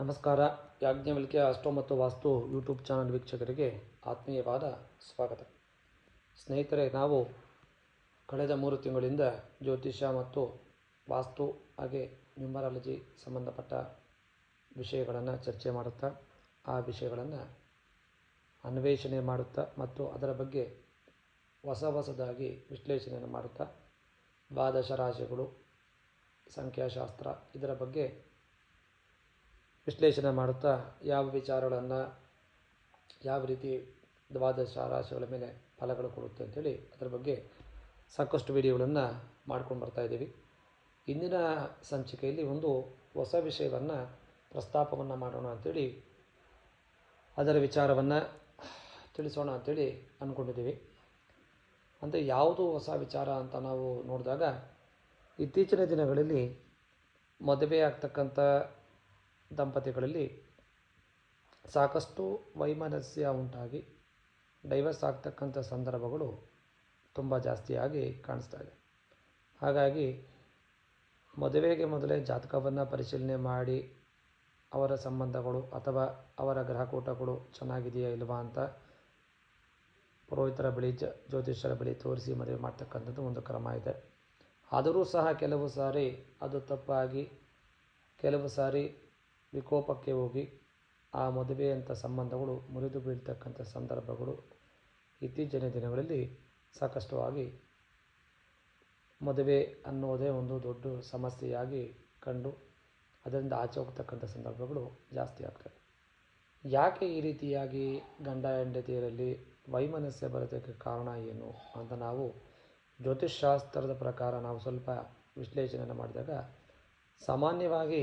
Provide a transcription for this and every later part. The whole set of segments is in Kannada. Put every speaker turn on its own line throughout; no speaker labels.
ನಮಸ್ಕಾರ. ಯಾಜ್ಞವಲ್ಕ್ಯ ಅಷ್ಟೋ ಮತ್ತು ವಾಸ್ತು ಯೂಟ್ಯೂಬ್ ಚಾನಲ್ ವೀಕ್ಷಕರಿಗೆ ಆತ್ಮೀಯವಾದ ಸ್ವಾಗತ. ಸ್ನೇಹಿತರೆ, ನಾವು ಕಳೆದ ಮೂರು ತಿಂಗಳಿಂದ ಜ್ಯೋತಿಷ್ಯ ಮತ್ತು ವಾಸ್ತು ಹಾಗೆ ನ್ಯೂಮರಾಲಜಿ ಸಂಬಂಧಪಟ್ಟ ವಿಷಯಗಳನ್ನು ಚರ್ಚೆ ಮಾಡುತ್ತಾ, ಆ ವಿಷಯಗಳನ್ನು ಅನ್ವೇಷಣೆ ಮಾಡುತ್ತಾ ಮತ್ತು ಅದರ ಬಗ್ಗೆ ಹೊಸ ಹೊಸದಾಗಿ ವಿಶ್ಲೇಷಣೆಯನ್ನು ಮಾಡುತ್ತಾ, ದ್ವಾದಶ ರಾಶಿಗಳು, ಸಂಖ್ಯಾಶಾಸ್ತ್ರ ಇದರ ಬಗ್ಗೆ ವಿಶ್ಲೇಷಣೆ ಮಾಡುತ್ತಾ ಯಾವ ವಿಚಾರಗಳನ್ನು ಯಾವ ರೀತಿ ದ್ವಾದಶ ರಾಶಿಗಳ ಮೇಲೆ ಫಲಗಳು ಕೊಡುತ್ತೆ ಅಂತೇಳಿ ಅದರ ಬಗ್ಗೆ ಸಾಕಷ್ಟು ವಿಡಿಯೋಗಳನ್ನು ಮಾಡ್ಕೊಂಡು ಬರ್ತಾ ಇದ್ದೀವಿ. ಇಂದಿನ ಸಂಚಿಕೆಯಲ್ಲಿ ಒಂದು ಹೊಸ ವಿಷಯವನ್ನು ಪ್ರಸ್ತಾಪವನ್ನು ಮಾಡೋಣ ಅಂಥೇಳಿ ಅದರ ವಿಚಾರವನ್ನು ತಿಳಿಸೋಣ ಅಂಥೇಳಿ ಅಂದ್ಕೊಂಡಿದ್ದೀವಿ ಅಂದರೆ ಯಾವುದು ಹೊಸ ವಿಚಾರ ಅಂತ ನಾವು ನೋಡಿದಾಗ ಇತ್ತೀಚಿನ ದಿನಗಳಲ್ಲಿ ಮದುವೆ ಆಗ್ತಕ್ಕಂಥ ದಂಪತಿಗಳಲ್ಲಿ ಸಾಕಷ್ಟು ವೈಮನಸ್ಯ ಉಂಟಾಗಿ ಡೈವರ್ಸ್ ಆಗ್ತಕ್ಕಂಥ ಸಂದರ್ಭಗಳು ತುಂಬ ಜಾಸ್ತಿಯಾಗಿ ಕಾಣಿಸ್ತಾ ಇದೆ. ಹಾಗಾಗಿ ಮದುವೆಗೆ ಮೊದಲೇ ಜಾತಕವನ್ನು ಪರಿಶೀಲನೆ ಮಾಡಿ ಅವರ ಸಂಬಂಧಗಳು ಅಥವಾ ಅವರ ಗ್ರಹಕೂಟಗಳು ಚೆನ್ನಾಗಿದೆಯಾ ಇಲ್ವಾ ಅಂತ ಪುರೋಹಿತರ ಬಳಿ, ಜ, ಜ್ಯೋತಿಷ್ಯರ ಬಳಿ ತೋರಿಸಿ ಮದುವೆ ಮಾಡ್ತಕ್ಕಂಥದ್ದು ಒಂದು ಕ್ರಮ ಇದೆ. ಆದರೂ ಸಹ ಕೆಲವು ಸಾರಿ ಅದು ತಪ್ಪಾಗಿ, ಕೆಲವು ಸಾರಿ ವಿಕೋಪಕ್ಕೆ ಹೋಗಿ ಆ ಮದುವೆಯಂಥ ಸಂಬಂಧಗಳು ಮುರಿದು ಬೀಳ್ತಕ್ಕಂಥ ಸಂದರ್ಭಗಳು ಇತ್ತೀಚಿನ ದಿನಗಳಲ್ಲಿ ಸಾಕಷ್ಟುವಾಗಿ ಮದುವೆ ಅನ್ನೋದೇ ಒಂದು ದೊಡ್ಡ ಸಮಸ್ಯೆಯಾಗಿ ಕಂಡು ಅದರಿಂದ ಆಚೆ ಹೋಗ್ತಕ್ಕಂಥ ಸಂದರ್ಭಗಳು ಜಾಸ್ತಿ ಆಗ್ತವೆ. ಯಾಕೆ ಈ ರೀತಿಯಾಗಿ ಗಂಡ ಹೆಂಡತಿಯರಲ್ಲಿ ವೈಮನಸ್ಯ ಬರೋದಕ್ಕೆ ಕಾರಣ ಏನು ಅಂತ ನಾವು ಜ್ಯೋತಿಷ್ಶಾಸ್ತ್ರದ ಪ್ರಕಾರ ನಾವು ಸ್ವಲ್ಪ ವಿಶ್ಲೇಷಣೆಯನ್ನು ಮಾಡಿದಾಗ ಸಾಮಾನ್ಯವಾಗಿ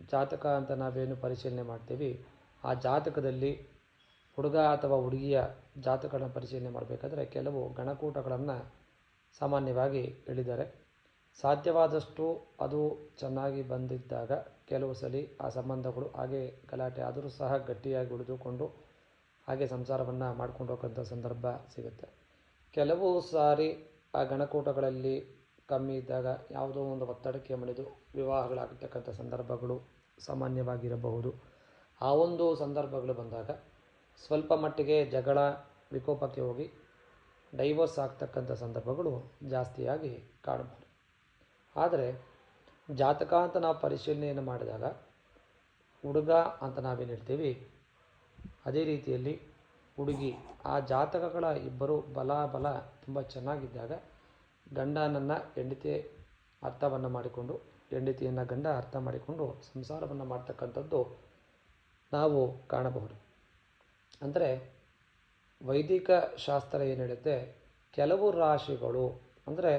ಜಾತಕ ಅಂತ ನಾವೇನು ಪರಿಶೀಲನೆ ಮಾಡ್ತೀವಿ, ಆ ಜಾತಕದಲ್ಲಿ ಹುಡುಗ ಅಥವಾ ಹುಡುಗಿಯ ಜಾತಕಗಳನ್ನು ಪರಿಶೀಲನೆ ಮಾಡಬೇಕಾದ್ರೆ ಕೆಲವು ಗಣಕೂಟಗಳನ್ನು ಸಾಮಾನ್ಯವಾಗಿ ಹೇಳಿದ್ದಾರೆ. ಸಾಧ್ಯವಾದಷ್ಟು ಅದು ಚೆನ್ನಾಗಿ ಬಂದಿದ್ದಾಗ ಕೆಲವು ಸಲ ಆ ಸಂಬಂಧಗಳು ಹಾಗೆ ಗಲಾಟೆ ಆದರೂ ಸಹ ಗಟ್ಟಿಯಾಗಿ ಉಳಿದುಕೊಂಡು ಹಾಗೆ ಸಂಸಾರವನ್ನು ಮಾಡ್ಕೊಂಡು ಸಂದರ್ಭ ಸಿಗುತ್ತೆ. ಕೆಲವು ಸಾರಿ ಆ ಗಣಕೂಟಗಳಲ್ಲಿ ಕಮ್ಮಿ ಇದ್ದಾಗ ಯಾವುದೋ ಒಂದು ಒತ್ತಡಕ್ಕೆ ಮಣಿದು ವಿವಾಹಗಳಾಗತಕ್ಕಂಥ ಸಂದರ್ಭಗಳು ಸಾಮಾನ್ಯವಾಗಿರಬಹುದು. ಆ ಒಂದು ಸಂದರ್ಭಗಳು ಬಂದಾಗ ಸ್ವಲ್ಪ ಮಟ್ಟಿಗೆ ಜಗಳ, ವಿಕೋಪಕ್ಕೆ ಹೋಗಿ ಡೈವರ್ಸ್ ಆಗ್ತಕ್ಕಂಥ ಸಂದರ್ಭಗಳು ಜಾಸ್ತಿಯಾಗಿ ಕಾಣಬಹುದು. ಆದರೆ ಜಾತಕ ಅಂತ ನಾವು ಪರಿಶೀಲನೆಯನ್ನು ಮಾಡಿದಾಗ ಹುಡುಗ ಅಂತ ನಾವೇನು ಹೇಳ್ತೀವಿ, ಅದೇ ರೀತಿಯಲ್ಲಿ ಹುಡುಗಿ. ಆ ಜಾತಕಗಳ ಇಬ್ಬರು ಬಲ ಬಲ ತುಂಬ ಚೆನ್ನಾಗಿದ್ದಾಗ ಗಂಡನನ್ನು ಹೆಂಡತಿ ಅರ್ಥವನ್ನು ಮಾಡಿಕೊಂಡು, ಹೆಂಡತಿಯನ್ನು ಗಂಡ ಅರ್ಥ ಮಾಡಿಕೊಂಡು ಸಂಸಾರವನ್ನು ಮಾಡ್ತಕ್ಕಂಥದ್ದು ನಾವು ಕಾಣಬಹುದು. ಅಂದರೆ ವೈದಿಕ ಶಾಸ್ತ್ರ ಏನು ಹೇಳುತ್ತೆ? ಕೆಲವು ರಾಶಿಗಳು, ಅಂದರೆ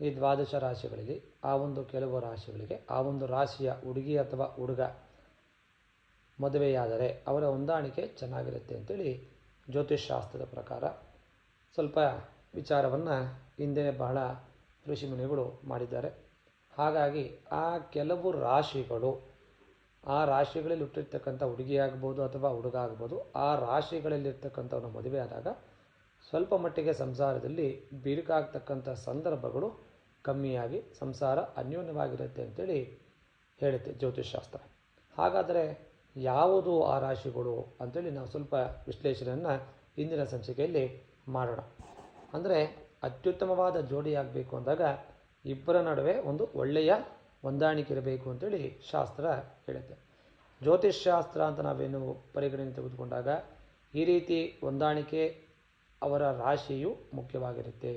ಈ ದ್ವಾದಶ ರಾಶಿಗಳಲ್ಲಿ ಆ ಒಂದು ಕೆಲವು ರಾಶಿಗಳಿಗೆ, ಆ ಒಂದು ರಾಶಿಯ ಹುಡುಗಿ ಅಥವಾ ಹುಡುಗ ಮದುವೆಯಾದರೆ ಅವರ ಹೊಂದಾಣಿಕೆ ಚೆನ್ನಾಗಿರುತ್ತೆ ಅಂತೇಳಿ ಜ್ಯೋತಿಷ್ಶಾಸ್ತ್ರದ ಪ್ರಕಾರ ಸ್ವಲ್ಪ ವಿಚಾರವನ್ನು ಹಿಂದೆ ಬಹಳ ಋಷಿಮುನಿಗಳು ಮಾಡಿದ್ದಾರೆ. ಹಾಗಾಗಿ ಆ ಕೆಲವು ರಾಶಿಗಳು, ಆ ರಾಶಿಗಳಲ್ಲಿ ಹುಟ್ಟಿರ್ತಕ್ಕಂಥ ಹುಡುಗಿ ಆಗ್ಬೋದು ಅಥವಾ ಹುಡುಗ ಆಗ್ಬೋದು, ಆ ರಾಶಿಗಳಲ್ಲಿರ್ತಕ್ಕಂಥವನ್ನ ಮದುವೆ ಆದಾಗ ಸ್ವಲ್ಪ ಮಟ್ಟಿಗೆ ಸಂಸಾರದಲ್ಲಿ ಬಿರುಕಾಗ್ತಕ್ಕಂಥ ಸಂದರ್ಭಗಳು ಕಮ್ಮಿಯಾಗಿ ಸಂಸಾರ ಅನ್ಯೋನ್ಯವಾಗಿರುತ್ತೆ ಅಂತೇಳಿ ಹೇಳುತ್ತೆ ಜ್ಯೋತಿಷ್ಶಾಸ್ತ್ರ. ಹಾಗಾದರೆ ಯಾವುದು ಆ ರಾಶಿಗಳು ಅಂತೇಳಿ ನಾವು ಸ್ವಲ್ಪ ವಿಶ್ಲೇಷಣೆಯನ್ನು ಇಂದಿನ ಸಂಚಿಕೆಯಲ್ಲಿ ಮಾಡೋಣ. ಅಂದರೆ ಅತ್ಯುತ್ತಮವಾದ ಜೋಡಿ ಆಗಬೇಕು ಅಂದಾಗ ಇಬ್ಬರ ನಡುವೆ ಒಂದು ಒಳ್ಳೆಯ ಹೊಂದಾಣಿಕೆ ಇರಬೇಕು ಅಂತೇಳಿ ಶಾಸ್ತ್ರ ಹೇಳುತ್ತೆ. ಜ್ಯೋತಿಷ್ಶಾಸ್ತ್ರ ಅಂತ ನಾವೇನು ಪರಿಗಣನೆ ತೆಗೆದುಕೊಂಡಾಗ ಈ ರೀತಿ ಹೊಂದಾಣಿಕೆ ಅವರ ರಾಶಿಯು ಮುಖ್ಯವಾಗಿರುತ್ತೆ.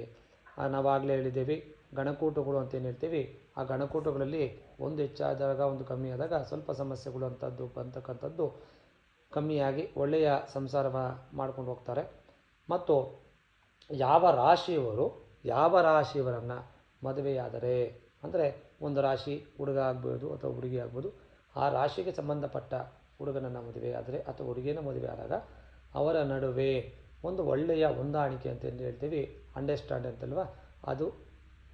ನಾವಾಗಲೇ ಹೇಳಿದ್ದೇವೆ ಗಣಕೂಟಗಳು ಅಂತ ಏನು ಹೇಳ್ತೀವಿ, ಆ ಗಣಕೂಟಗಳಲ್ಲಿ ಒಂದು ಹೆಚ್ಚಾದಾಗ ಒಂದು ಕಮ್ಮಿ ಆದಾಗ ಸ್ವಲ್ಪ ಸಮಸ್ಯೆಗಳು ಅಂಥದ್ದು ಬಂತಕ್ಕಂಥದ್ದು ಕಮ್ಮಿಯಾಗಿ ಒಳ್ಳೆಯ ಸಂಸಾರ ಮಾಡ್ಕೊಂಡು ಹೋಗ್ತಾರೆ. ಮತ್ತು ಯಾವ ರಾಶಿಯವರು ಯಾವ ರಾಶಿಯವರನ್ನು ಮದುವೆಯಾದರೆ? ಅಂದರೆ ಒಂದು ರಾಶಿ ಹುಡುಗ ಆಗ್ಬೋದು ಅಥವಾ ಹುಡುಗಿ ಆಗ್ಬೋದು, ಆ ರಾಶಿಗೆ ಸಂಬಂಧಪಟ್ಟ ಹುಡುಗನನ್ನು ಮದುವೆ ಆದರೆ ಅಥವಾ ಹುಡುಗಿನ ಮದುವೆ ಆದಾಗ ಅವರ ನಡುವೆ ಒಂದು ಒಳ್ಳೆಯ ಹೊಂದಾಣಿಕೆ ಅಂತ ಏನು ಹೇಳ್ತೀವಿ. ಅಂಡರ್ಸ್ಟ್ಯಾಂಡ್ ಅಂತಲ್ವ? ಅದು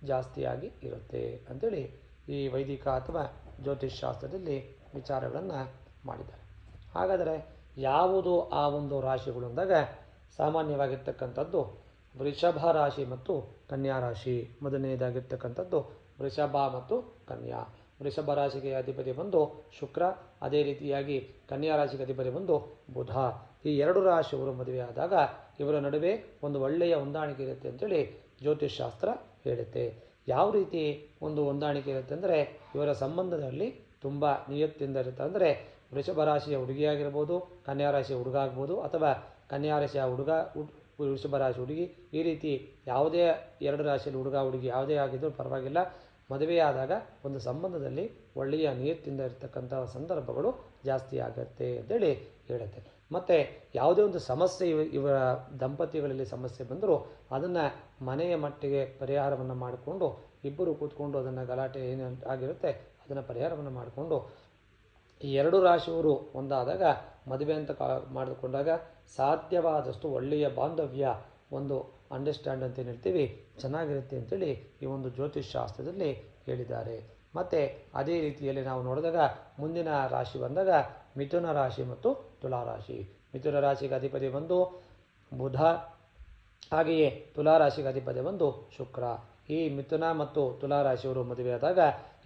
ಜಾಸ್ತಿಯಾಗಿ ಇರುತ್ತೆ ಅಂಥೇಳಿ ಈ ವೈದಿಕ ಅಥವಾ ಜ್ಯೋತಿಷ್ಶಾಸ್ತ್ರದಲ್ಲಿ ವಿಚಾರಗಳನ್ನು ಮಾಡಿದ್ದಾರೆ. ಹಾಗಾದರೆ ಯಾವುದು ಆ ಒಂದು ರಾಶಿಗಳು ಅಂದಾಗ ಸಾಮಾನ್ಯವಾಗಿರ್ತಕ್ಕಂಥದ್ದು ವೃಷಭ ರಾಶಿ ಮತ್ತು ಕನ್ಯಾ ರಾಶಿ. ಮೊದಲನೇದಾಗಿರ್ತಕ್ಕಂಥದ್ದು ವೃಷಭ ಮತ್ತು ಕನ್ಯಾ. ವೃಷಭ ರಾಶಿಗೆ ಅಧಿಪತಿ ಬಂದು ಶುಕ್ರ, ಅದೇ ರೀತಿಯಾಗಿ ಕನ್ಯಾ ರಾಶಿಗೆ ಅಧಿಪತಿ ಬಂದು ಬುಧ. ಈ ಎರಡು ರಾಶಿಯವರು ಮದುವೆಯಾದಾಗ ಇವರ ನಡುವೆ ಒಂದು ಒಳ್ಳೆಯ ಹೊಂದಾಣಿಕೆ ಇರುತ್ತೆ ಅಂತೇಳಿ ಜ್ಯೋತಿಷ್ ಶಾಸ್ತ್ರ ಹೇಳುತ್ತೆ. ಯಾವ ರೀತಿ ಒಂದು ಹೊಂದಾಣಿಕೆ ಇರುತ್ತೆ ಅಂದರೆ ಇವರ ಸಂಬಂಧದಲ್ಲಿ ತುಂಬ ನಿಯತ್ತಿಂದ ಇರುತ್ತೆ ಅಂದರೆ ವೃಷಭ ರಾಶಿಯ ಹುಡುಗಿಯಾಗಿರ್ಬೋದು, ಕನ್ಯಾ ರಾಶಿಯ ಹುಡುಗ ಆಗ್ಬೋದು ಅಥವಾ ಕನ್ಯಾ ರಾಶಿಯ ಹುಡುಗ ಹುಡ್- ವೃಷಭ ರಾಶಿ ಹುಡುಗಿ, ಈ ರೀತಿ ಯಾವುದೇ ಎರಡು ರಾಶಿಯಲ್ಲಿ ಹುಡುಗ, ಹುಡುಗಿ ಯಾವುದೇ ಆಗಿದ್ರೂ ಪರವಾಗಿಲ್ಲ. ಮದುವೆಯಾದಾಗ ಒಂದು ಸಂಬಂಧದಲ್ಲಿ ಒಳ್ಳೆಯ ನಿಯತ್ತಿಂದ ಇರತಕ್ಕಂಥ ಸಂದರ್ಭಗಳು ಜಾಸ್ತಿ ಆಗುತ್ತೆ ಅಂತೇಳಿ ಹೇಳುತ್ತೆ. ಮತ್ತು ಯಾವುದೇ ಒಂದು ಸಮಸ್ಯೆ ಇವ ಇವರ ದಂಪತಿಗಳಲ್ಲಿ ಸಮಸ್ಯೆ ಬಂದರೂ ಅದನ್ನು ಮನೆಯ ಮಟ್ಟಿಗೆ ಪರಿಹಾರವನ್ನು ಮಾಡಿಕೊಂಡು, ಇಬ್ಬರು ಕೂತ್ಕೊಂಡು ಅದನ್ನು ಗಲಾಟೆ ಏನು ಆಗಿರುತ್ತೆ, ಅದನ್ನು ಪರಿಹಾರವನ್ನು ಮಾಡಿಕೊಂಡು ಈ ಎರಡು ರಾಶಿಯವರು ಒಂದಾದಾಗ ಮದುವೆ ಅಂತ ಕಾ ಮಾಡಿಕೊಂಡಾಗ ಸಾಧ್ಯವಾದಷ್ಟು ಒಳ್ಳೆಯ ಬಾಂಧವ್ಯ ಒಂದು ಅಂಡರ್ಸ್ಟ್ಯಾಂಡ್ ಅಂತ ಹೇಳ್ತೀವಿ, ಚೆನ್ನಾಗಿರುತ್ತೆ ಅಂತೇಳಿ ಈ ಒಂದು ಜ್ಯೋತಿಷ್ ಶಾಸ್ತ್ರದಲ್ಲಿ ಹೇಳಿದ್ದಾರೆ. ಮತ್ತು ಅದೇ ರೀತಿಯಲ್ಲಿ ನಾವು ನೋಡಿದಾಗ ಮುಂದಿನ ರಾಶಿ ಬಂದಾಗ ಮಿಥುನ ರಾಶಿ ಮತ್ತು ತುಲಾ ರಾಶಿ. ಮಿಥುನ ರಾಶಿಗೆ ಅಧಿಪತಿ ಬಂದು ಬುಧ, ಹಾಗೆಯೇ ತುಲಾ ರಾಶಿಗೆ ಅಧಿಪತಿ ಬಂದು ಶುಕ್ರ. ಈ ಮಿಥುನ ಮತ್ತು ತುಲಾರಾಶಿಯವರು ಮದುವೆಯಾದಾಗ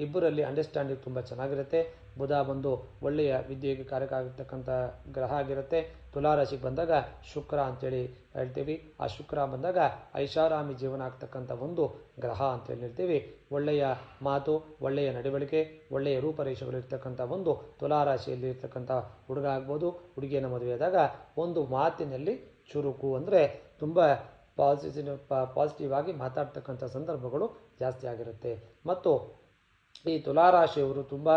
ಇಬ್ಬರಲ್ಲಿ ಅಂಡರ್ಸ್ಟ್ಯಾಂಡಿಂಗ್ ತುಂಬ ಚೆನ್ನಾಗಿರುತ್ತೆ. ಬುಧ ಬಂದು ಒಳ್ಳೆಯ ವಿದ್ಯೆಗೆ ಕಾರಕ ಆಗಿರ್ತಕ್ಕಂಥ ಗ್ರಹ ಆಗಿರುತ್ತೆ. ತುಲಾರಾಶಿಗೆ ಬಂದಾಗ ಶುಕ್ರ ಅಂತೇಳಿ ಹೇಳ್ತೀವಿ. ಆ ಶುಕ್ರ ಬಂದಾಗ ಐಷಾರಾಮಿ ಜೀವನ ಆಗ್ತಕ್ಕಂಥ ಒಂದು ಗ್ರಹ ಅಂತೇಳಿ ಹೇಳ್ತೀವಿ. ಒಳ್ಳೆಯ ಮಾತು, ಒಳ್ಳೆಯ ನಡವಳಿಕೆ, ಒಳ್ಳೆಯ ರೂಪರೇಷೆಗಳು ಇರ್ತಕ್ಕಂಥ ಒಂದು ತುಲಾ ರಾಶಿಯಲ್ಲಿ ಇರ್ತಕ್ಕಂಥ ಹುಡುಗ ಆಗ್ಬೋದು. ಹುಡುಗಿಯನ್ನು ಮದುವೆಯಾದಾಗ ಒಂದು ಮಾತಿನಲ್ಲಿ ಚುರುಕು ಅಂದರೆ ತುಂಬ ಪಾಸಿಟಿವ್ ಪಾಸಿಟಿವ್ ಆಗಿ ಮಾತಾಡ್ತಕ್ಕಂಥ ಸಂದರ್ಭಗಳು ಜಾಸ್ತಿ ಆಗಿರುತ್ತೆ. ಮತ್ತು ಈ ತುಲಾರಾಶಿಯವರು ತುಂಬ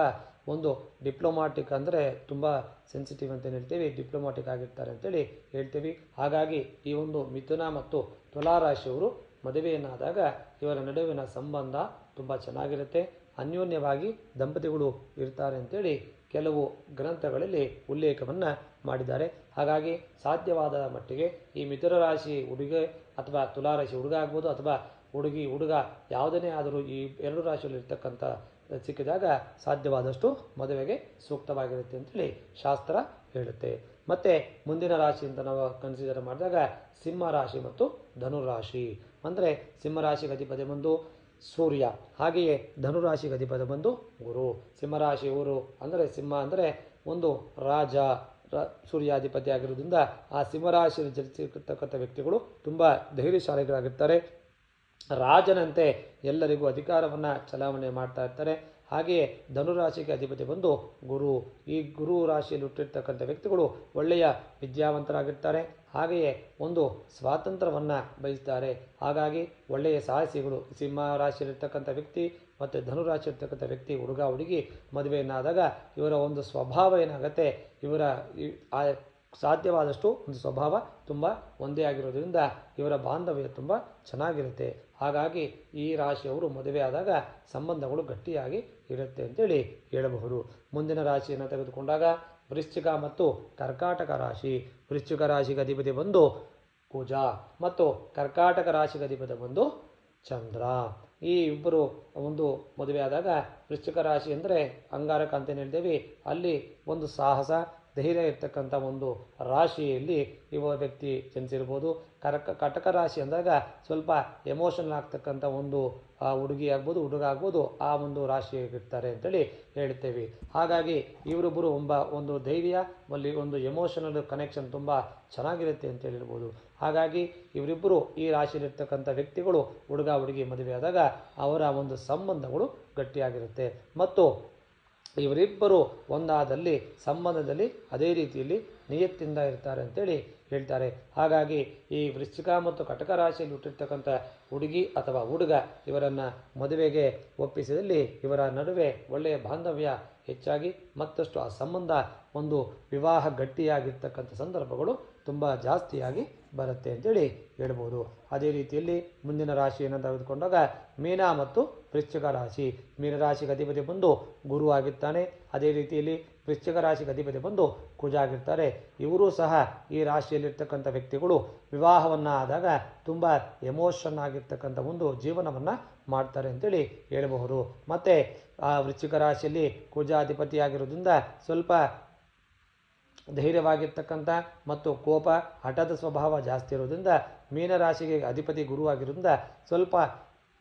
ಒಂದು ಡಿಪ್ಲೊಮಾಟಿಕ್ ಅಂದರೆ ತುಂಬ ಸೆನ್ಸಿಟಿವ್ ಅಂತ ಹೇಳ್ತೀವಿ. ಡಿಪ್ಲೊಮಾಟಿಕ್ ಆಗಿರ್ತಾರೆ ಅಂತೇಳಿ ಹೇಳ್ತೀವಿ. ಹಾಗಾಗಿ ಈ ಒಂದು ಮಿಥುನ ಮತ್ತು ತುಲಾರಾಶಿಯವರು ಮದುವೆಯನ್ನಾದಾಗ ಇವರ ನಡುವಿನ ಸಂಬಂಧ ತುಂಬ ಚೆನ್ನಾಗಿರುತ್ತೆ. ಅನ್ಯೋನ್ಯವಾಗಿ ದಂಪತಿಗಳು ಇರ್ತಾರೆ ಅಂತೇಳಿ ಕೆಲವು ಗ್ರಂಥಗಳಲ್ಲಿ ಉಲ್ಲೇಖವನ್ನು ಮಾಡಿದ್ದಾರೆ. ಹಾಗಾಗಿ ಸಾಧ್ಯವಾದ ಮಟ್ಟಿಗೆ ಈ ಮಿಥುನ ರಾಶಿ ಹುಡುಗ ಅಥವಾ ತುಲಾರಾಶಿ ಹುಡುಗ ಆಗ್ಬೋದು ಅಥವಾ ಹುಡುಗಿ, ಹುಡುಗ ಯಾವುದನ್ನೇ ಆದರೂ ಈ ಎರಡು ರಾಶಿಯಲ್ಲಿ ಇರ್ತಕ್ಕಂಥ ಸಿಕ್ಕಿದಾಗ ಸಾಧ್ಯವಾದಷ್ಟು ಮದುವೆಗೆ ಸೂಕ್ತವಾಗಿರುತ್ತೆ ಅಂತೇಳಿ ಶಾಸ್ತ್ರ ಹೇಳುತ್ತೆ. ಮತ್ತು ಮುಂದಿನ ರಾಶಿ ಅಂತ ನಾವು ಕನ್ಸಿಡರ್ ಮಾಡಿದಾಗ ಸಿಂಹ ರಾಶಿ ಮತ್ತು ಧನುರಾಶಿ ಅಂದರೆ ಸಿಂಹರಾಶಿಗೆ ಅಧಿಪತಿ ಬಂದು ಸೂರ್ಯ, ಹಾಗೆಯೇ ಧನುರಾಶಿಗೆ ಅಧಿಪತಿ ಬಂದು ಗುರು. ಸಿಂಹರಾಶಿ ಊರು ಅಂದರೆ ಸಿಂಹ ಅಂದರೆ ಒಂದು ರಾಜ ಸೂರ್ಯಾಧಿಪತಿ ಆಗಿರೋದ್ರಿಂದ ಆ ಸಿಂಹರಾಶಿಯಲ್ಲಿ ಜನಿಸಿರ್ತಕ್ಕಂಥ ವ್ಯಕ್ತಿಗಳು ತುಂಬ ಧೈರ್ಯಶಾಲಿಗಳಾಗಿರ್ತಾರೆ. ರಾಜನಂತೆ ಎಲ್ಲರಿಗೂ ಅಧಿಕಾರವನ್ನು ಚಲಾವಣೆ ಮಾಡ್ತಾ ಇರ್ತಾರೆ. ಹಾಗೆಯೇ ಧನುರಾಶಿಗೆ ಅಧಿಪತಿ ಬಂದು ಗುರು, ಈ ಗುರು ರಾಶಿಯಲ್ಲಿ ಹುಟ್ಟಿರ್ತಕ್ಕಂಥ ವ್ಯಕ್ತಿಗಳು ಒಳ್ಳೆಯ ವಿದ್ಯಾವಂತರಾಗಿರ್ತಾರೆ. ಹಾಗೆಯೇ ಒಂದು ಸ್ವಾತಂತ್ರ್ಯವನ್ನು ಬಯಸ್ತಾರೆ. ಹಾಗಾಗಿ ಒಳ್ಳೆಯ ಸಾಹಸಿಗಳು ಸಿಂಹ ರಾಶಿಯಲ್ಲಿರ್ತಕ್ಕಂಥ ವ್ಯಕ್ತಿ ಮತ್ತು ಧನುರಾಶಿ ಇರ್ತಕ್ಕಂಥ ವ್ಯಕ್ತಿ, ಹುಡುಗ, ಹುಡುಗಿ ಮದುವೆಯನ್ನಾದಾಗ ಇವರ ಒಂದು ಸ್ವಭಾವ ಏನಾಗುತ್ತೆ, ಇವರ ಸಾಧ್ಯವಾದಷ್ಟು ಒಂದು ಸ್ವಭಾವ ತುಂಬ ಒಂದೇ ಆಗಿರೋದ್ರಿಂದ ಇವರ ಬಾಂಧವ್ಯ ತುಂಬ ಚೆನ್ನಾಗಿರುತ್ತೆ. ಹಾಗಾಗಿ ಈ ರಾಶಿಯವರು ಆದಾಗ ಸಂಬಂಧಗಳು ಗಟ್ಟಿಯಾಗಿ ಇರುತ್ತೆ ಅಂತೇಳಿ ಹೇಳಬಹುದು. ಮುಂದಿನ ರಾಶಿಯನ್ನು ತೆಗೆದುಕೊಂಡಾಗ ವೃಶ್ಚಿಕ ಮತ್ತು ಕರ್ಕಾಟಕ ರಾಶಿ. ವೃಶ್ಚಿಕ ರಾಶಿಗೆ ಅಧಿಪತಿ ಬಂದು ಕುಜ ಮತ್ತು ಕರ್ಕಾಟಕ ರಾಶಿಗೆ ಅಧಿಪತಿ ಬಂದು ಚಂದ್ರ. ಈ ಇಬ್ಬರು ಒಂದು ಮದುವೆ ಆದಾಗ ವೃಶ್ಚಿಕ ರಾಶಿ ಅಂದರೆ ಅಂಗಾರಕ ಅಂತ ಹೇಳ್ತೇವೆ, ಅಲ್ಲಿ ಒಂದು ಸಾಹಸ, ಧೈರ್ಯ ಇರ್ತಕ್ಕಂಥ ಒಂದು ರಾಶಿಯಲ್ಲಿ ಯುವ ವ್ಯಕ್ತಿ ಜನಿಸಿರ್ಬೋದು. ಕರಕ, ಕಟಕ ರಾಶಿ ಅಂದಾಗ ಸ್ವಲ್ಪ ಎಮೋಷನಲ್ ಆಗ್ತಕ್ಕಂಥ ಒಂದು ಹುಡುಗಿ ಆಗ್ಬೋದು, ಹುಡುಗ ಆಗ್ಬೋದು, ಆ ಒಂದು ರಾಶಿಯಾಗಿರ್ತಾರೆ ಅಂತೇಳಿ ಹೇಳ್ತೇವೆ. ಹಾಗಾಗಿ ಇವರಿಬ್ಬರು ಒಂಬ, ಒಂದು ಧೈರ್ಯ, ಅಲ್ಲಿ ಒಂದು ಎಮೋಷನಲ್ ಕನೆಕ್ಷನ್ ತುಂಬ ಚೆನ್ನಾಗಿರುತ್ತೆ ಅಂತ ಹೇಳಿರ್ಬೋದು ಹಾಗಾಗಿ ಇವರಿಬ್ಬರು ಈ ರಾಶಿಯಲ್ಲಿರ್ತಕ್ಕಂಥ ವ್ಯಕ್ತಿಗಳು ಹುಡುಗ ಹುಡುಗಿ ಮದುವೆ ಆದಾಗ ಅವರ ಒಂದು ಸಂಬಂಧಗಳು ಗಟ್ಟಿಯಾಗಿರುತ್ತೆ. ಮತ್ತು ಇವರಿಬ್ಬರು ಒಂದಾದಲ್ಲಿ, ಸಂಬಂಧದಲ್ಲಿ ಅದೇ ರೀತಿಯಲ್ಲಿ ನಿಯತ್ತಿಂದ ಇರ್ತಾರೆ ಅಂತೇಳಿ ಹೇಳ್ತಾರೆ. ಹಾಗಾಗಿ ಈ ವೃಶ್ಚಿಕ ಮತ್ತು ಕಟಕ ರಾಶಿಯಲ್ಲಿ ಹುಟ್ಟಿರ್ತಕ್ಕಂಥ ಹುಡುಗಿ ಅಥವಾ ಹುಡುಗ ಇವರನ್ನು ಮದುವೆಗೆ ಒಪ್ಪಿಸಿದಲ್ಲಿ ಇವರ ನಡುವೆ ಒಳ್ಳೆಯ ಬಾಂಧವ್ಯ, ಹೆಚ್ಚಾಗಿ ಮತ್ತಷ್ಟು ಆ ಸಂಬಂಧ ಒಂದು ವಿವಾಹ ಗಟ್ಟಿಯಾಗಿರ್ತಕ್ಕಂಥ ಸಂದರ್ಭಗಳು ತುಂಬ ಜಾಸ್ತಿಯಾಗಿ ಬರುತ್ತೆ ಅಂತೇಳಿ ಹೇಳ್ಬೋದು. ಅದೇ ರೀತಿಯಲ್ಲಿ ಮುಂದಿನ ರಾಶಿಯನ್ನು ತೆಗೆದುಕೊಂಡಾಗ ಮೀನ ಮತ್ತು ವೃಶ್ಚಿಕ ರಾಶಿ. ಮೀನರಾಶಿಗೆ ಅಧಿಪತಿ ಬಂದು ಗುರು ಆಗಿರ್ತಾನೆ. ಅದೇ ರೀತಿಯಲ್ಲಿ ವೃಶ್ಚಿಕ ರಾಶಿಗೆ ಅಧಿಪತಿ ಬಂದು ಕುಜ ಆಗಿರ್ತಾರೆ. ಇವರೂ ಸಹ ಈ ರಾಶಿಯಲ್ಲಿರ್ತಕ್ಕಂಥ ವ್ಯಕ್ತಿಗಳು ವಿವಾಹವನ್ನು ಆದಾಗ ತುಂಬ ಎಮೋಷನ್ ಆಗಿರ್ತಕ್ಕಂಥ ಒಂದು ಜೀವನವನ್ನು ಮಾಡ್ತಾರೆ ಅಂತೇಳಿ ಹೇಳಬಹುದು. ಮತ್ತು ಆ ವೃಶ್ಚಿಕ ರಾಶಿಯಲ್ಲಿ ಕುಜಾಧಿಪತಿಯಾಗಿರೋದ್ರಿಂದ ಸ್ವಲ್ಪ ಧೈರ್ಯವಾಗಿರ್ತಕ್ಕಂಥ ಮತ್ತು ಕೋಪ ಹಠದ ಸ್ವಭಾವ ಜಾಸ್ತಿ ಇರೋದ್ರಿಂದ ಮೀನರಾಶಿಗೆ ಅಧಿಪತಿ ಗುರುವಾಗಿರೋದ್ರಿಂದ ಸ್ವಲ್ಪ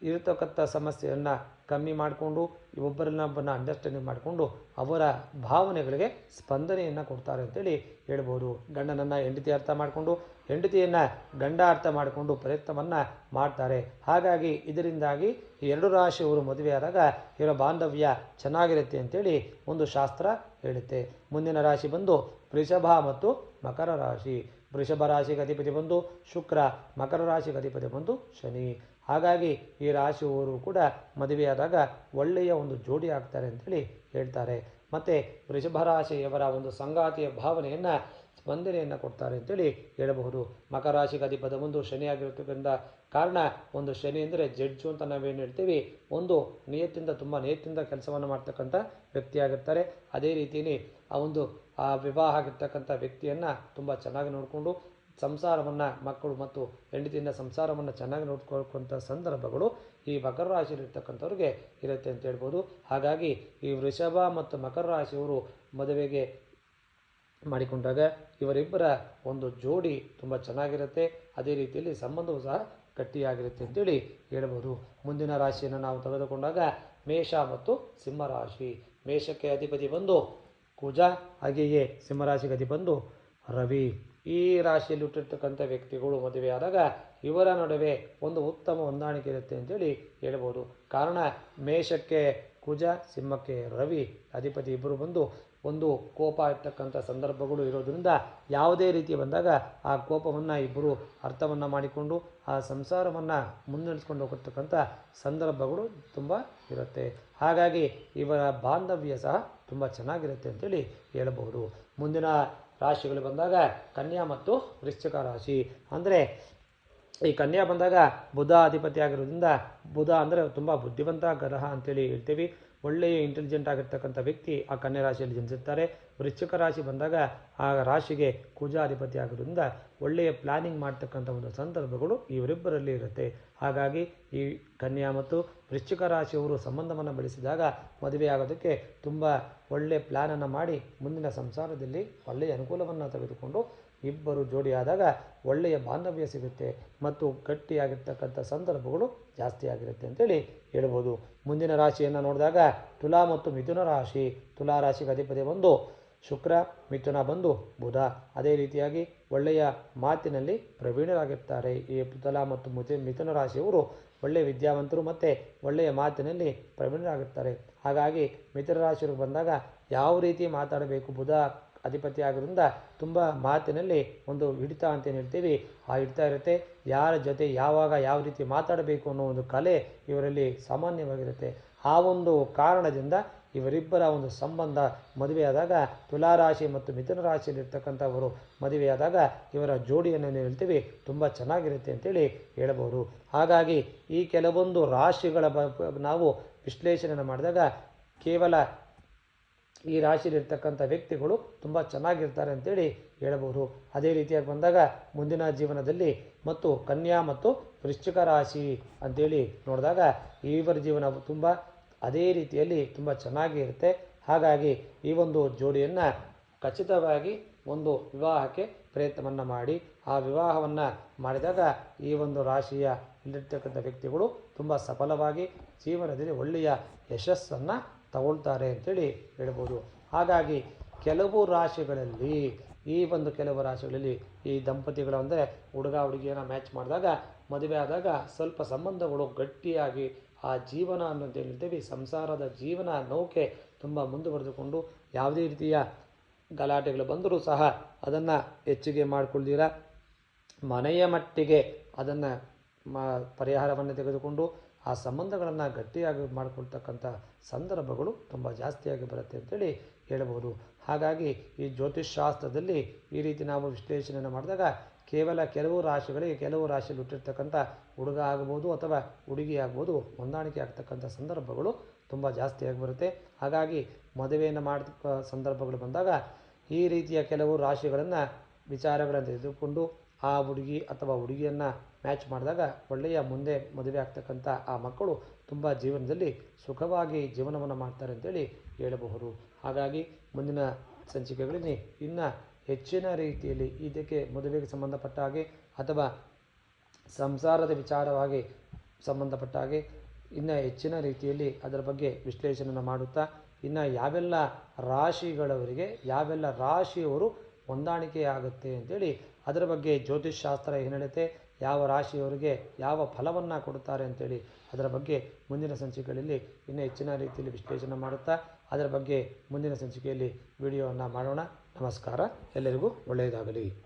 ಇರತಕ್ಕಂಥ ಸಮಸ್ಯೆಯನ್ನು ಕಮ್ಮಿ ಮಾಡಿಕೊಂಡು ಒಬ್ಬರನ್ನೊಬ್ಬರನ್ನ ಅಂಡರ್ಸ್ಟ್ಯಾಂಡಿಂಗ್ ಮಾಡಿಕೊಂಡು ಅವರ ಭಾವನೆಗಳಿಗೆ ಸ್ಪಂದನೆಯನ್ನು ಕೊಡ್ತಾರೆ ಅಂತೇಳಿ ಹೇಳ್ಬೋದು. ಗಂಡನನ್ನು ಹೆಂಡತಿ ಅರ್ಥ ಮಾಡಿಕೊಂಡು ಹೆಂಡತಿಯನ್ನು ಗಂಡ ಅರ್ಥ ಮಾಡಿಕೊಂಡು ಪ್ರಯತ್ನವನ್ನು ಮಾಡ್ತಾರೆ. ಹಾಗಾಗಿ ಇದರಿಂದಾಗಿ ಎರಡು ರಾಶಿಯವರು ಮದುವೆಯಾದಾಗ ಇವರ ಬಾಂಧವ್ಯ ಚೆನ್ನಾಗಿರುತ್ತೆ ಅಂತೇಳಿ ಒಂದು ಶಾಸ್ತ್ರ ಹೇಳುತ್ತೆ. ಮುಂದಿನ ರಾಶಿ ಬಂದು ವೃಷಭ ಮತ್ತು ಮಕರ ರಾಶಿ. ವೃಷಭ ರಾಶಿಗೆ ಅಧಿಪತಿ ಬಂದು ಶುಕ್ರ, ಮಕರ ರಾಶಿಗೆ ಅಧಿಪತಿ ಬಂದು ಶನಿ. ಹಾಗಾಗಿ ಈ ರಾಶಿಯವರು ಕೂಡ ಮದುವೆಯಾದಾಗ ಒಳ್ಳೆಯ ಒಂದು ಜೋಡಿ ಆಗ್ತಾರೆ ಅಂತೇಳಿ ಹೇಳ್ತಾರೆ. ಮತ್ತು ವೃಷಭ ರಾಶಿಯವರ ಒಂದು ಸಂಗಾತಿಯ ಭಾವನೆಯನ್ನು ಸ್ಪಂದನೆಯನ್ನು ಕೊಡ್ತಾರೆ ಅಂತೇಳಿ ಹೇಳಬಹುದು. ಮಕರ ರಾಶಿಗೆ ಅಧಿಪದ ಒಂದು ಶನಿ ಆಗಿರತಕ್ಕಂಥ ಕಾರಣ ಒಂದು ಶನಿ ಅಂದರೆ ಜಡ್ಜು ಅಂತ ನಾವೇನು ಹೇಳ್ತೀವಿ, ಒಂದು ನಿಯತ್ತಿಂದ ತುಂಬ ನಿಯತ್ತಿಂದ ಕೆಲಸವನ್ನು ಮಾಡ್ತಕ್ಕಂಥ ವ್ಯಕ್ತಿಯಾಗಿರ್ತಾರೆ ಅದೇ ರೀತಿಯಲ್ಲಿ ಆ ಒಂದು ಆ ವಿವಾಹ ಆಗಿರ್ತಕ್ಕಂಥ ವ್ಯಕ್ತಿಯನ್ನು ತುಂಬ ಚೆನ್ನಾಗಿ ನೋಡಿಕೊಂಡು ಸಂಸಾರವನ್ನು ಮಕ್ಕಳು ಮತ್ತು ಹೆಂಡತಿಯಿಂದ ಸಂಸಾರವನ್ನು ಚೆನ್ನಾಗಿ ನೋಡ್ಕೊಳ್ಕೊಂಥ ಸಂದರ್ಭಗಳು ಈ ಮಕರ ರಾಶಿಯಲ್ಲಿರ್ತಕ್ಕಂಥವ್ರಿಗೆ ಇರುತ್ತೆ ಅಂತ ಹೇಳ್ಬೋದು. ಹಾಗಾಗಿ ಈ ವೃಷಭ ಮತ್ತು ಮಕರ ರಾಶಿಯವರು ಮದುವೆಗೆ ಮಾಡಿಕೊಂಡಾಗ ಇವರಿಬ್ಬರ ಒಂದು ಜೋಡಿ ತುಂಬ ಚೆನ್ನಾಗಿರುತ್ತೆ. ಅದೇ ರೀತಿಯಲ್ಲಿ ಸಂಬಂಧವು ಸಹ ಗಟ್ಟಿಯಾಗಿರುತ್ತೆ ಅಂತೇಳಿ ಹೇಳ್ಬೋದು. ಮುಂದಿನ ರಾಶಿಯನ್ನು ನಾವು ತೆಗೆದುಕೊಂಡಾಗ ಮೇಷ ಮತ್ತು ಸಿಂಹರಾಶಿ. ಮೇಷಕ್ಕೆ ಅಧಿಪತಿ ಬಂದು ಕುಜ ಹಾಗೆಯೇ ಸಿಂಹರಾಶಿಗೆ ಅಧಿಪತಿ ಬಂದು ರವಿ. ಈ ರಾಶಿಯಲ್ಲಿ ಹುಟ್ಟಿರ್ತಕ್ಕಂಥ ವ್ಯಕ್ತಿಗಳು ಮದುವೆಯಾದಾಗ ಇವರ ನಡುವೆ ಒಂದು ಉತ್ತಮ ಹೊಂದಾಣಿಕೆ ಇರುತ್ತೆ ಅಂತೇಳಿ ಹೇಳ್ಬೋದು. ಕಾರಣ ಮೇಷಕ್ಕೆ ಕುಜ, ಸಿಂಹಕ್ಕೆ ರವಿ, ಅಧಿಪತಿ ಇಬ್ಬರು ಬಂದು ಒಂದು ಕೋಪ ಇರ್ತಕ್ಕಂಥ ಸಂದರ್ಭಗಳು ಇರೋದ್ರಿಂದ ಯಾವುದೇ ರೀತಿ ಬಂದಾಗ ಆ ಕೋಪವನ್ನು ಇಬ್ಬರು ಅರ್ಥವನ್ನು ಮಾಡಿಕೊಂಡು ಆ ಸಂಸಾರವನ್ನು ಮುನ್ನಡೆಸ್ಕೊಂಡು ಹೋಗಿರ್ತಕ್ಕಂಥ ಸಂದರ್ಭಗಳು ತುಂಬ ಇರುತ್ತೆ. ಹಾಗಾಗಿ ಇವರ ಬಾಂಧವ್ಯ ಸಹ ತುಂಬ ಚೆನ್ನಾಗಿರುತ್ತೆ ಅಂತೇಳಿ ಹೇಳಬಹುದು ಮುಂದಿನ ರಾಶಿಗಳು ಬಂದಾಗ ಕನ್ಯಾ ಮತ್ತು ವೃಶ್ಚಿಕ ರಾಶಿ. ಅಂದರೆ ಈ ಕನ್ಯಾ ಬಂದಾಗ ಬುಧ ಅಧಿಪತಿ ಆಗಿರೋದ್ರಿಂದ ಬುಧ ಅಂದರೆ ತುಂಬ ಬುದ್ಧಿವಂತ ಗ್ರಹ ಅಂತೇಳಿ ಹೇಳ್ತೀವಿ. ಒಳ್ಳೆಯ ಇಂಟೆಲಿಜೆಂಟ್ ಆಗಿರ್ತಕ್ಕಂಥ ವ್ಯಕ್ತಿ ಆ ಕನ್ಯಾ ರಾಶಿಯಲ್ಲಿ ಜನಿಸುತ್ತಾರೆ. ವೃಶ್ಚಿಕ ರಾಶಿ ಬಂದಾಗ ಆ ರಾಶಿಗೆ ಕುಜಾಧಿಪತಿ ಆಗೋದ್ರಿಂದ ಒಳ್ಳೆಯ ಪ್ಲಾನಿಂಗ್ ಮಾಡ್ತಕ್ಕಂಥ ಒಂದು ಸಂದರ್ಭಗಳು ಇವರಿಬ್ಬರಲ್ಲಿ ಇರುತ್ತೆ. ಹಾಗಾಗಿ ಈ ಕನ್ಯಾ ಮತ್ತು ವೃಶ್ಚಿಕ ರಾಶಿಯವರು ಸಂಬಂಧವನ್ನು ಬೆಳೆಸಿದಾಗ ಮದುವೆ ಆಗೋದಕ್ಕೆ ತುಂಬ ಒಳ್ಳೆಯ ಪ್ಲ್ಯಾನನ್ನು ಮಾಡಿ ಮುಂದಿನ ಸಂಸಾರದಲ್ಲಿ ಒಳ್ಳೆಯ ಅನುಕೂಲವನ್ನು ತೆಗೆದುಕೊಂಡು ಇಬ್ಬರು ಜೋಡಿಯಾದಾಗ ಒಳ್ಳೆಯ ಬಾಂಧವ್ಯ ಸಿಗುತ್ತೆ ಮತ್ತು ಗಟ್ಟಿಯಾಗಿರ್ತಕ್ಕಂಥ ಸಂದರ್ಭಗಳು ಜಾಸ್ತಿ ಆಗಿರುತ್ತೆ ಅಂತೇಳಿ ಹೇಳ್ಬೋದು. ಮುಂದಿನ ರಾಶಿಯನ್ನು ನೋಡಿದಾಗ ತುಲಾ ಮತ್ತು ಮಿಥುನ ರಾಶಿ. ತುಲಾ ರಾಶಿಗೆ ಅಧಿಪತಿ ಬಂದು ಶುಕ್ರ, ಮಿಥುನ ಬಂದು ಬುಧ. ಅದೇ ರೀತಿಯಾಗಿ ಒಳ್ಳೆಯ ಮಾತಿನಲ್ಲಿ ಪ್ರವೀಣರಾಗಿರ್ತಾರೆ. ಈ ತುಲಾ ಮತ್ತು ಮಿಥು ಮಿಥುನ ರಾಶಿಯವರು ಒಳ್ಳೆಯ ವಿದ್ಯಾವಂತರು ಮತ್ತು ಒಳ್ಳೆಯ ಮಾತಿನಲ್ಲಿ ಪ್ರವೀಣರಾಗಿರ್ತಾರೆ. ಹಾಗಾಗಿ ಮಿಥುನ ರಾಶಿಯವ್ರಿಗೆ ಬಂದಾಗ ಯಾವ ರೀತಿ ಮಾತಾಡಬೇಕು ಬುಧ? ಅಧಿಪತಿ ಆಗೋದ್ರಿಂದ ತುಂಬ ಮಾತಿನಲ್ಲಿ ಒಂದು ಹಿಡಿತ ಅಂತ ಏನು ಹೇಳ್ತೀವಿ? ಆ ಹಿಡಿತ ಇರುತ್ತೆ. ಯಾರ ಜೊತೆ ಯಾವಾಗ ಯಾವ ರೀತಿ ಮಾತಾಡಬೇಕು ಅನ್ನೋ ಒಂದು ಕಲೆ ಇವರಲ್ಲಿ ಸಾಮಾನ್ಯವಾಗಿರುತ್ತೆ. ಆ ಒಂದು ಕಾರಣದಿಂದ ಇವರಿಬ್ಬರ ಒಂದು ಸಂಬಂಧ ಮದುವೆಯಾದಾಗ ತುಲಾರಾಶಿ ಮತ್ತು ಮಿಥುನ ರಾಶಿಯಲ್ಲಿರ್ತಕ್ಕಂಥವರು ಮದುವೆಯಾದಾಗ ಇವರ ಜೋಡಿಯನ್ನು ಹೇಳ್ತೀವಿ? ತುಂಬ ಚೆನ್ನಾಗಿರುತ್ತೆ ಅಂತೇಳಿ ಹೇಳಬಹುದು ಹಾಗಾಗಿ ಈ ಕೆಲವೊಂದು ರಾಶಿಗಳ ಬ, ನಾವು ವಿಶ್ಲೇಷಣೆ ಮಾಡಿದಾಗ ಕೇವಲ ಈ ರಾಶಿಯಲ್ಲಿರ್ತಕ್ಕಂಥ ವ್ಯಕ್ತಿಗಳು ತುಂಬ ಚೆನ್ನಾಗಿರ್ತಾರೆ ಅಂತೇಳಿ ಹೇಳಬಹುದು. ಅದೇ ರೀತಿಯಾಗಿ ಬಂದಾಗ ಮುಂದಿನ ಜೀವನದಲ್ಲಿ ಮತ್ತು ಕನ್ಯಾ ಮತ್ತು ವೃಶ್ಚಿಕ ರಾಶಿ ಅಂತೇಳಿ ನೋಡಿದಾಗ ಇವರ ಜೀವನ ತುಂಬ ಅದೇ ರೀತಿಯಲ್ಲಿ ತುಂಬ ಚೆನ್ನಾಗಿ ಇರುತ್ತೆ. ಹಾಗಾಗಿ ಈ ಒಂದು ಜೋಡಿಯನ್ನು ಖಚಿತವಾಗಿ ಒಂದು ವಿವಾಹಕ್ಕೆ ಪ್ರಯತ್ನವನ್ನು ಮಾಡಿ, ಆ ವಿವಾಹವನ್ನು ಮಾಡಿದಾಗ ಈ ಒಂದು ರಾಶಿಯ ಇಲ್ಲಿರ್ತಕ್ಕಂಥ ವ್ಯಕ್ತಿಗಳು ತುಂಬ ಸಫಲವಾಗಿ ಜೀವನದಲ್ಲಿ ಒಳ್ಳೆಯ ಯಶಸ್ಸನ್ನು ತಗೊಳ್ತಾರೆ ಅಂತೇಳಿ ಹೇಳ್ಬೋದು. ಹಾಗಾಗಿ ಕೆಲವು ರಾಶಿಗಳಲ್ಲಿ, ಈ ಒಂದು ಕೆಲವು ರಾಶಿಗಳಲ್ಲಿ ಈ ದಂಪತಿಗಳು ಅಂದರೆ ಹುಡುಗ ಹುಡುಗಿಯನ್ನು ಮ್ಯಾಚ್ ಮಾಡಿದಾಗ, ಮದುವೆ ಆದಾಗ ಸ್ವಲ್ಪ ಸಂಬಂಧಗಳು ಗಟ್ಟಿಯಾಗಿ ಆ ಜೀವನ ಅನ್ನೋದು ಹೇಳ್ತೀವಿ ಸಂಸಾರದ ಜೀವನ ನೌಕೆ ತುಂಬ ಮುಂದುವರೆದುಕೊಂಡು ಯಾವುದೇ ರೀತಿಯ ಗಲಾಟೆಗಳು ಬಂದರೂ ಸಹ ಅದನ್ನು ಹೆಚ್ಚಿಗೆ ಮಾಡಿಕೊಳ್ದಿರ ಮನೆಯ ಮಟ್ಟಿಗೆ ಅದನ್ನು ಮ, ಪರಿಹಾರವನ್ನು ತೆಗೆದುಕೊಂಡು ಆ ಸಂಬಂಧಗಳನ್ನು ಗಟ್ಟಿಯಾಗಿ ಮಾಡಿಕೊಳ್ತಕ್ಕಂಥ ಸಂದರ್ಭಗಳು ತುಂಬ ಜಾಸ್ತಿಯಾಗಿ ಬರುತ್ತೆ ಅಂತೇಳಿ ಹೇಳಬಹುದು ಹಾಗಾಗಿ ಈ ಜ್ಯೋತಿಷ್ ಶಾಸ್ತ್ರದಲ್ಲಿ ಈ ರೀತಿ ನಾವು ವಿಶ್ಲೇಷಣೆಯನ್ನು ಮಾಡಿದಾಗ ಕೇವಲ ಕೆಲವು ರಾಶಿಗಳಿಗೆ ಕೆಲವು ರಾಶಿಯಲ್ಲಿ ಹುಟ್ಟಿರ್ತಕ್ಕಂಥ ಹುಡುಗ ಆಗ್ಬೋದು ಅಥವಾ ಹುಡುಗಿ ಆಗ್ಬೋದು, ಹೊಂದಾಣಿಕೆ ಆಗ್ತಕ್ಕಂಥ ಸಂದರ್ಭಗಳು ತುಂಬ ಜಾಸ್ತಿಯಾಗಿ ಬರುತ್ತೆ. ಹಾಗಾಗಿ ಮದುವೆಯನ್ನು ಮಾಡಿದ ಸಂದರ್ಭಗಳು ಬಂದಾಗ ಈ ರೀತಿಯ ಕೆಲವು ರಾಶಿಗಳನ್ನು ವಿಚಾರಗಳನ್ನು ತೆಗೆದುಕೊಂಡು ಆ ಹುಡುಗಿ ಅಥವಾ ಹುಡುಗಿಯನ್ನು ಮ್ಯಾಚ್ ಮಾಡಿದಾಗ ಒಳ್ಳೆಯ ಮುಂದೆ ಮದುವೆ ಆಗ್ತಕ್ಕಂಥ ಆ ಮಕ್ಕಳು ತುಂಬ ಜೀವನದಲ್ಲಿ ಸುಖವಾಗಿ ಜೀವನವನ್ನು ಮಾಡ್ತಾರೆ ಅಂತೇಳಿ ಹೇಳಬಹುದು. ಹಾಗಾಗಿ ಮುಂದಿನ ಸಂಚಿಕೆಗಳಲ್ಲಿ ಇನ್ನು ಹೆಚ್ಚಿನ ರೀತಿಯಲ್ಲಿ ಇದಕ್ಕೆ ಮದುವೆಗೆ ಸಂಬಂಧಪಟ್ಟ ಹಾಗೆ ಅಥವಾ ಸಂಸಾರದ ವಿಚಾರವಾಗಿ ಸಂಬಂಧಪಟ್ಟ ಹಾಗೆ ಇನ್ನು ಹೆಚ್ಚಿನ ರೀತಿಯಲ್ಲಿ ಅದರ ಬಗ್ಗೆ ವಿಶ್ಲೇಷಣೆಯನ್ನು ಮಾಡುತ್ತಾ ಇನ್ನು ಯಾವೆಲ್ಲ ರಾಶಿಗಳವರಿಗೆ ಯಾವೆಲ್ಲ ರಾಶಿಯವರು ಹೊಂದಾಣಿಕೆ ಆಗುತ್ತೆ ಅಂತೇಳಿ ಅದರ ಬಗ್ಗೆ ಜ್ಯೋತಿಷ್ ಶಾಸ್ತ್ರ ಏನು ಹೇಳುತ್ತೆ ಯಾವ ರಾಶಿಯವರಿಗೆ ಯಾವ ಫಲವನ್ನು ಕೊಡುತ್ತಾರೆ ಅಂತೇಳಿ ಅದರ ಬಗ್ಗೆ ಮುಂದಿನ ಸಂಚಿಕೆಗಳಲ್ಲಿ ಇನ್ನೂ ಹೆಚ್ಚಿನ ರೀತಿಯಲ್ಲಿ ವಿಶ್ಲೇಷಣೆ ಮಾಡುತ್ತಾ ಅದರ ಬಗ್ಗೆ ಮುಂದಿನ ಸಂಚಿಕೆಯಲ್ಲಿ ವಿಡಿಯೋವನ್ನು ಮಾಡೋಣ. ನಮಸ್ಕಾರ. ಎಲ್ಲರಿಗೂ ಒಳ್ಳೆಯದಾಗಲಿ.